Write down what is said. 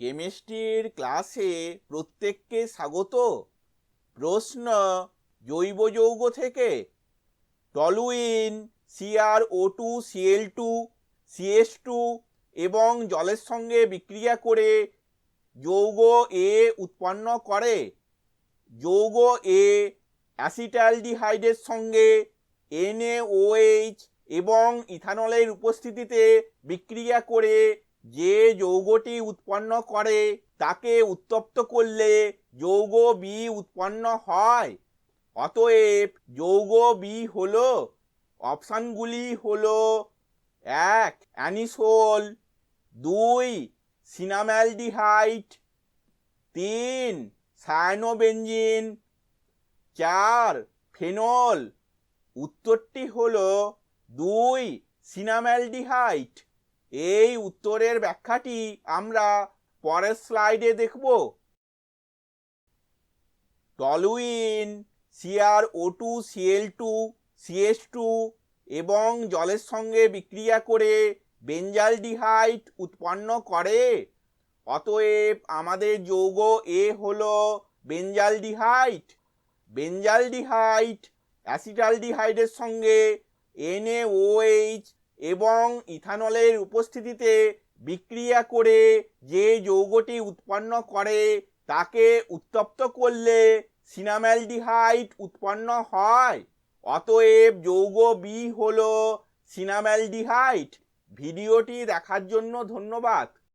কেমিস্ট্রির ক্লাসে প্রত্যেককে স্বাগত। প্রশ্ন জৈব যৌগ থেকে। Toluene CR O two CL two CS two এবং জলের সঙ্গে বিক্রিয়া করে যৌগ এ উৎপন্ন করে। যৌগ এ অ্যাসিটালডিহাইডের সঙ্গে এনএওএইচ এবং ইথানলের উপস্থিতিতে বিক্রিয়া করে যে যৌগটি উৎপন্ন করে, তাকে উত্তপ্ত করলে যৌগ বি উৎপন্ন হয়। অতএব যৌগ বি হলো, অপশানগুলি হলো এক, অ্যানিসোল, দুই, সিনাম্যালডিহাইড, তিন, সায়ানোবেঞ্জিন, চার, ফেনল। উত্তরটি হলো দুই, সিনাম্যালডিহাইড। এই উত্তরের ব্যাখ্যাটি আমরা পরের স্লাইডে দেখব। Toluene CR O two, CL two, CS two এবং জলের সঙ্গে বিক্রিয়া করে বেঞ্জালডিহাইড উৎপন্ন করে। অতএব আমাদের যৌগ এ হলো বেঞ্জালডিহাইড বেঞ্জালডিহাইড অ্যাসিটালডিহাইডের সঙ্গে এনএওএইচ এবং ইথানলের উপস্থিতিতে বিক্রিয়া করে যে যৌগটি উৎপন্ন করে, তাকে উত্তপ্ত করলে সিনাম্যালডিহাইড উৎপন্ন হয়। অতএব যৌগ বি হল সিনাম্যালডিহাইড ভিডিওটি দেখার জন্য ধন্যবাদ।